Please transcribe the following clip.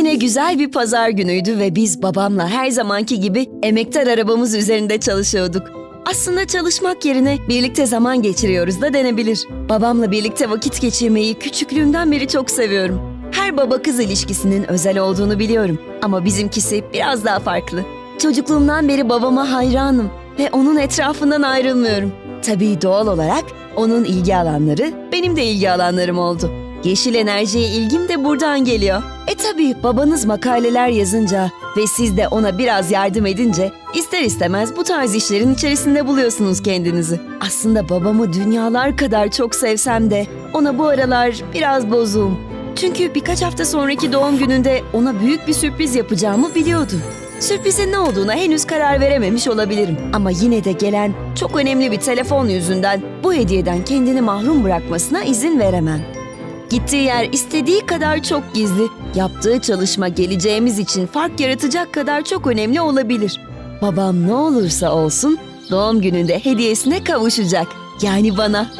Yine güzel bir pazar günüydü ve biz babamla her zamanki gibi emektar arabamız üzerinde çalışıyorduk. Aslında çalışmak yerine birlikte zaman geçiriyoruz da denebilir. Babamla birlikte vakit geçirmeyi küçüklüğümden beri çok seviyorum. Her baba kız ilişkisinin özel olduğunu biliyorum ama bizimkisi biraz daha farklı. Çocukluğumdan beri babama hayranım ve onun etrafından ayrılmıyorum. Tabii doğal olarak onun ilgi alanları benim de ilgi alanlarım oldu. Yeşil enerjiye ilgim de buradan geliyor. Tabii babanız makaleler yazınca ve siz de ona biraz yardım edince ister istemez bu tarz işlerin içerisinde buluyorsunuz kendinizi. Aslında babamı dünyalar kadar çok sevsem de ona bu aralar biraz bozuğum. Çünkü birkaç hafta sonraki doğum gününde ona büyük bir sürpriz yapacağımı biliyordu. Sürprizin ne olduğuna henüz karar verememiş olabilirim. Ama yine de gelen çok önemli bir telefon yüzünden bu hediyeden kendini mahrum bırakmasına izin veremem. Gittiği yer istediği kadar çok gizli. Yaptığı çalışma geleceğimiz için fark yaratacak kadar çok önemli olabilir. Babam ne olursa olsun doğum gününde hediyesine kavuşacak. Yani bana.